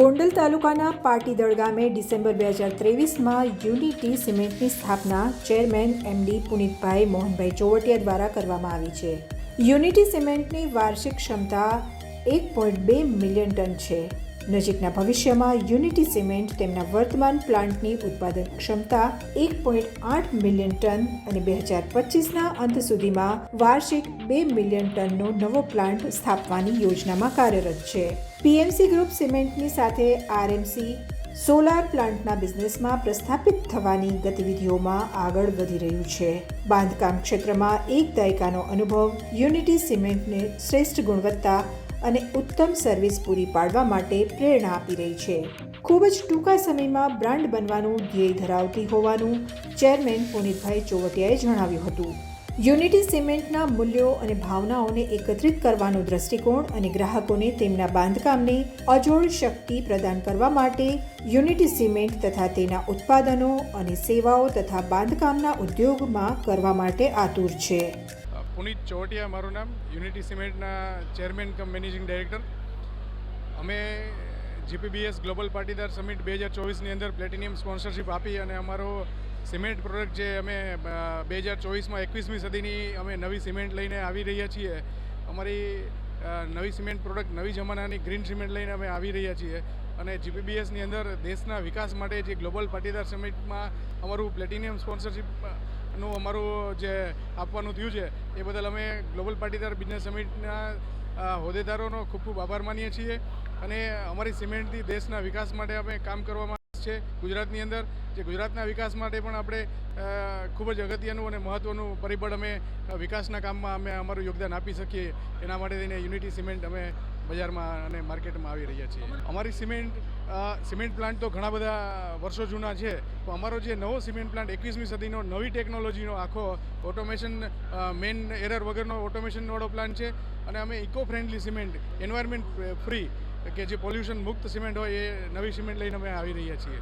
ગોંડલ તાલુકાના પાટીદળ ગામે ડિસેમ્બર બે હજાર ત્રેવીસમાં યુનિટી સિમેન્ટની સ્થાપના ચેરમેન એમડી પુનિતભાઈ મોહનભાઈ ચોવટિયા દ્વારા કરવામાં આવી છે. યુનિટી સિમેન્ટની વાર્ષિક ક્ષમતા એક પોઈન્ટ બે મિલિયન ટન છે. નજીકના ભવિષ્યમાં યુનિટી સિમેન્ટ તેમના વર્તમાન પ્લાન્ટની ઉત્પાદન ક્ષમતા એક પોઈન્ટ આઠ મિલિયન ટન અને બે હજાર પચીસના અંત સુધીમાં વાર્ષિક બે મિલિયન ટનનો નવો પ્લાન્ટ સ્થાપવાની યોજનામાં કાર્યરત છે. પીએમસી ગ્રુપ સિમેન્ટની સાથે આરએમસી સોલાર પ્લાન્ટના બિઝનેસમાં પ્રસ્થાપિત થવાની ગતિવિધિઓમાં આગળ વધી રહ્યું છે. બાંધકામ ક્ષેત્રમાં એક દાયકાનો અનુભવ, યુનિટી સિમેન્ટને શ્રેષ્ઠ ગુણવત્તા અને ઉત્તમ સર્વિસ પૂરી પાડવા માટે પ્રેરણા આપી રહી છે. ખૂબ જ ટૂંકા સમયમાં બ્રાન્ડ બનવાનું ધ્યેય ધરાવતી હોવાનું ચેરમેન પુનિતભાઈ ચોવટિયાએ જણાવ્યું હતું. યુનિટી સિમેન્ટના મૂલ્યો અને ભાવનાઓને એકત્રિત કરવાનો દ્રષ્ટિકોણ અને ગ્રાહકોને તેમના બાંધકામને અજોડ શક્તિ પ્રદાન કરવા માટે યુનિટી સિમેન્ટ તથા તેના ઉત્પાદનો અને સેવાઓ તથા બાંધકામના ઉદ્યોગમાં કરવા માટે આતુર છે. પુનિત ચોટિયા મારું નામ. યુનિટી સિમેન્ટના ચેરમેન કમ મેનેજિંગ ડાયરેક્ટર. અમે જીપીબીએસ ગ્લોબલ પાટીદાર સમિટ બે હજાર ચોવીસની અંદર પ્લેટિનિયમ સ્પોન્સરશિપ આપી અને અમારો સિમેન્ટ પ્રોડક્ટ જે અમે બે હજાર ચોવીસમાં એકવીસમી સદીની અમે નવી સિમેન્ટ લઈને આવી રહ્યા છીએ. અમારી નવી સિમેન્ટ પ્રોડક્ટ નવી જમાનાની ગ્રીન સિમેન્ટ લઈને અમે આવી રહ્યા છીએ. અને જીપીબીએસની અંદર દેશના વિકાસ માટે જે ગ્લોબલ પાટીદાર સમિટમાં અમારું પ્લેટિનિયમ સ્પોન્સરશીપનું અમારું જે આપવાનું થયું છે, એ બદલ અમે ગ્લોબલ પાટીદાર બિઝનેસ સમિટના હોદ્દેદારોનો ખૂબ ખૂબ આભાર માનીએ છીએ. અને અમારી સિમેન્ટથી દેશના વિકાસ માટે અમે કામ કરવામાં છે ગુજરાતની અંદર, જે ગુજરાતના વિકાસ માટે પણ આપણે ખૂબ જ અગત્યનું અને મહત્ત્વનું પરિબળ અમે વિકાસના કામમાં અમે અમારું યોગદાન આપી શકીએ. એના માટે થઈને યુનિટી સિમેન્ટ અમે બજારમાં અને માર્કેટમાં આવી રહ્યા છીએ. અમારી સિમેન્ટ સિમેન્ટ પ્લાન્ટ તો ઘણા બધા વર્ષો જૂના છે તો અમારો જે નવો સિમેન્ટ પ્લાન્ટ એકવીસમી સદીનો નવી ટેકનોલોજીનો આખો ઓટોમેશન મેન એરર વગરનો ઓટોમેશનવાળો પ્લાન્ટ છે. અને અમે eco friendly cement, environment free કે જે પોલ્યુશન મુક્ત સિમેન્ટ હોય એ નવી સિમેન્ટ લઈને અમે આવી રહ્યા છીએ.